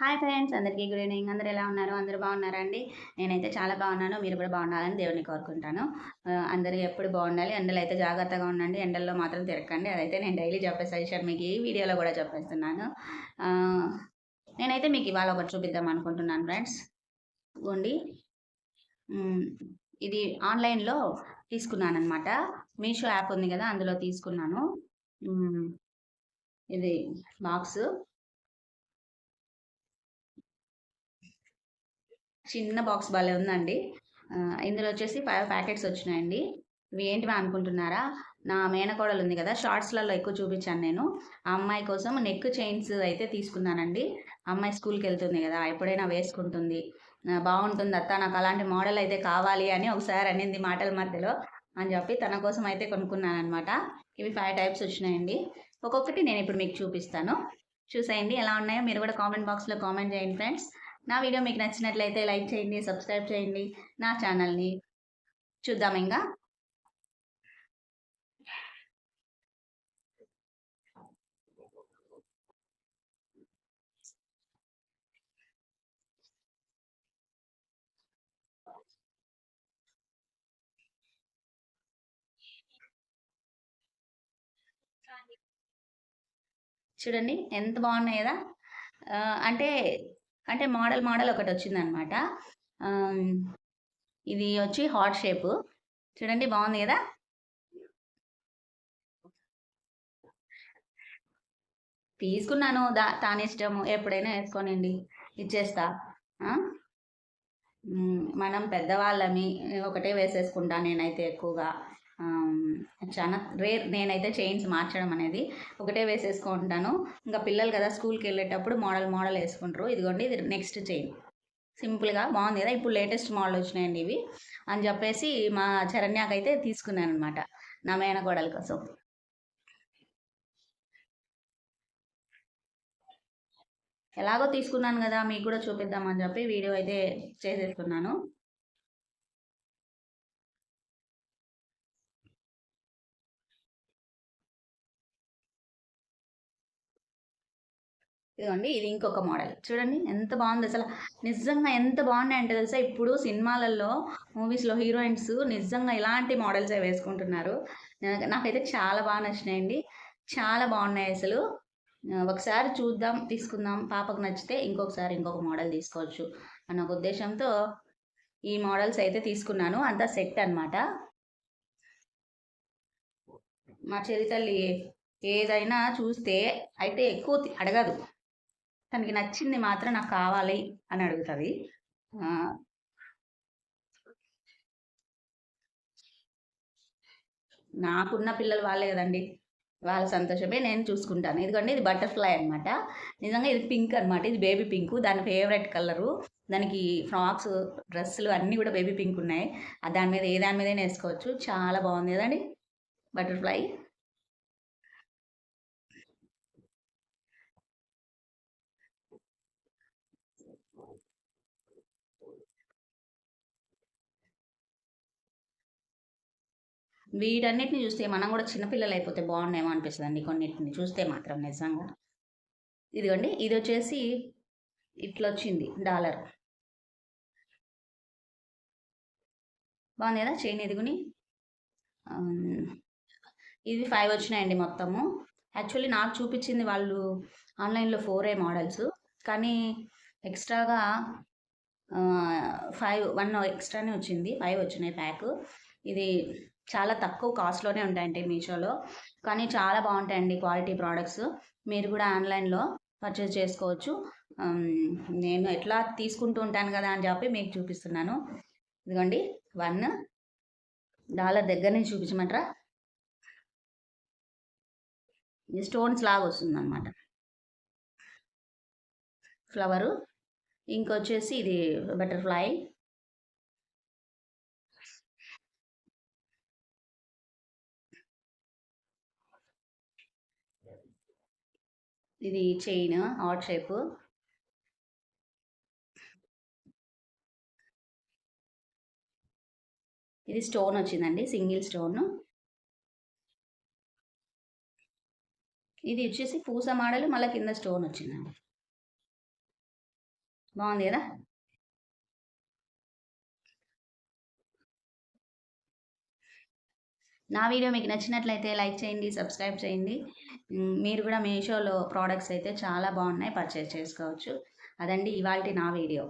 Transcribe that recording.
Hi friends అందరికీ good evening. అందరు ఎలా ఉన్నారు? అందరూ బాగున్నారా అండి? నేనైతే చాలా బాగున్నాను. మీరు కూడా బాగుండాలని దేవుని కోరుకుంటాను. అందరూ ఎప్పుడు బాగుండాలి? ఎండలు అయితే జాగ్రత్తగా ఉండండి. ఎండల్లో మాత్రం తిరగండి అదైతే నేను డైలీ చెప్పే సజెషన్ మీకు ఈ వీడియోలో కూడా చెప్పేస్తున్నాను. నేనైతే మీకు ఇవాళ ఒకటి చూపిద్దాం అనుకుంటున్నాను ఫ్రెండ్స్. ఉండి ఇది ఆన్లైన్లో తీసుకున్నాను అనమాట మీషో యాప్ ఉంది కదా అందులో తీసుకున్నాను. ఇది బాక్స్. చిన్న బాక్స్ భలే ఉందండి. ఇందులో వచ్చేసి ఫైవ్ ప్యాకెట్స్ వచ్చినాయండి. ఇవి ఏంటివి అనుకుంటున్నారా? నా మేనకోడలు ఉంది కదా షార్ట్స్లలో ఎక్కువ చూపించాను నేను. ఆ అమ్మాయి కోసం నెక్ చైన్స్ అయితే తీసుకున్నానండి. అమ్మాయి స్కూల్కి వెళ్తుంది కదా ఎప్పుడైనా వేసుకుంటుంది. బాగుంటుంది అత్త నాకు అలాంటి మోడల్ అయితే కావాలి అని ఒకసారి అనింది మాటల మధ్యలో అని చెప్పి తన కోసం అయితే కొనుక్కున్నాను అనమాట ఇవి ఫైవ్ టైప్స్ వచ్చినాయండి. ఒక్కొక్కటి నేను ఇప్పుడు మీకు చూపిస్తాను. చూసేయండి ఎలా ఉన్నాయో మీరు కూడా కామెంట్ బాక్స్లో కామెంట్ చేయండి ఫ్రెండ్స్. నా వీడియో మీకు నచ్చినట్లయితే లైక్ చేయండి సబ్స్క్రైబ్ చేయండి. నా ఛానల్ని చూద్దాం ఇంకా. చూడండి ఎంత బాగున్నాయి కదా. అంటే అంటే మోడల్ మోడల్ ఒకటి వచ్చిందనమాట. ఇది వచ్చి హార్ట్ షేప్. చూడండి బాగుంది కదా? తీసుకున్నాను. దా తాను ఇష్టము. ఎప్పుడైనా వేసుకోనండి. ఇచ్చేస్తా. మనం పెద్దవాళ్ళమి ఒకటే వేసేసుకుంటా నేనైతే ఎక్కువగా. చాలా రేర్ నేనైతే చైన్స్ మార్చడం అనేది ఒకటే వేసేసుకుంటాను. ఇంకా పిల్లలు కదా స్కూల్కి వెళ్ళేటప్పుడు మోడల్ మోడల్ వేసుకుంటారు. ఇదిగోండి ఇది నెక్స్ట్ చైన్. సింపుల్గా బాగుంది కదా? ఇప్పుడు లేటెస్ట్ మోడల్ వచ్చినాయండి ఇవి. అని చెప్పేసి మా చరణ్యాకైతే తీసుకున్నాను అనమాట నా మేనకోడల కోసం. ఎలాగో తీసుకున్నాను కదా మీకు కూడా చూపిద్దామని చెప్పి వీడియో అయితే చేసేసుకున్నాను. ఇదిగోండి ఇది ఇంకొక మోడల్. చూడండి ఎంత బాగుంది అసలు. నిజంగా ఎంత బాగున్నాయి అంటే తెలుసా? ఇప్పుడు సినిమాలలో మూవీస్లో హీరోయిన్స్ నిజంగా ఇలాంటి మోడల్స్ వేసుకుంటున్నారు. నాకైతే చాలా బాగా నచ్చినాయండి. చాలా బాగున్నాయి అసలు. ఒకసారి చూద్దాం తీసుకుందాం. పాపకు నచ్చితే ఇంకొకసారి ఇంకొక మోడల్ తీసుకోవచ్చు అన్న ఒక ఉద్దేశంతో ఈ మోడల్స్ అయితే తీసుకున్నాను. అంతా సెట్ అనమాట మా చెరితల్లి ఏదైనా చూస్తే అయితే ఎక్కువ అడగదు. తనకి నచ్చింది మాత్రం నాకు కావాలి అని అడుగుతుంది. నాకున్న పిల్లలు వాళ్ళే కదండి. వాళ్ళ సంతోషమే నేను చూసుకుంటాను. ఎందుకంటే ఇది బటర్ఫ్లై అనమాట నిజంగా ఇది పింక్ అనమాట ఇది బేబీ పింక్. దాని ఫేవరెట్ కలరు. దానికి ఫ్రాక్స్ డ్రెస్సులు అన్నీ కూడా బేబీ పింక్ ఉన్నాయి. దాని మీద ఏ దాని మీదైనా వేసుకోవచ్చు. చాలా బాగుంది కదండి. బటర్ఫ్లై. వీటన్నిటిని చూస్తే మనం కూడా చిన్నపిల్లలు అయిపోతే బాగున్నాయేమో అనిపిస్తుంది అండి కొన్నిటిని. చూస్తే మాత్రం నిజంగా. ఇదిగోండి ఇది వచ్చేసి ఇట్లా వచ్చింది డాలర్. బాగుంది కదా చైన్ ఎదుగుని? ఇది ఫైవ్ వచ్చినాయండి మొత్తము. యాక్చువల్లీ నాకు చూపించింది వాళ్ళు ఆన్లైన్లో ఫోర్ ఏ మోడల్స్ కానీ ఎక్స్ట్రాగా ఫైవ్ వన్ ఎక్స్ట్రానే వచ్చింది ఫైవ్ వచ్చినాయి ప్యాక్. ఇది చాలా తక్కువ కాస్ట్లోనే ఉంటాయండి మీషోలో. కానీ చాలా బాగుంటాయండి క్వాలిటీ ప్రోడక్ట్స్ మీరు కూడా ఆన్లైన్లో పర్చేస్ చేసుకోవచ్చు. నేను ఎట్లా తీసుకుంటూ ఉంటాను కదా అని చెప్పి మీకు చూపిస్తున్నాను. ఇదిగోండి వన్ డాలర్ దగ్గర నుంచి చూపించమంటారా? ఇది స్టోన్స్ లాగా వస్తుంది అనమాట ఫ్లవరు ఇంకొచ్చేసి ఇది బటర్ఫ్లై ఇది చైన్ హార్ట్ షేప్ ఇది స్టోన్ వచ్చిందండి సింగిల్ స్టోన్ ఇది వచ్చేసి పూస మోడల్ మళ్ళీ కింద స్టోన్ వచ్చిందండి. బాగుంది కదా? నా వీడియో మీకు నచ్చినట్లయితే లైక్ చేయండి సబ్స్క్రైబ్ చేయండి. మీరు కూడా మీషోలో ప్రోడక్ట్స్ అయితే చాలా బాగున్నాయి పర్చేస్ చేసుకోవచ్చు. అదండి ఇవాళ నా వీడియో.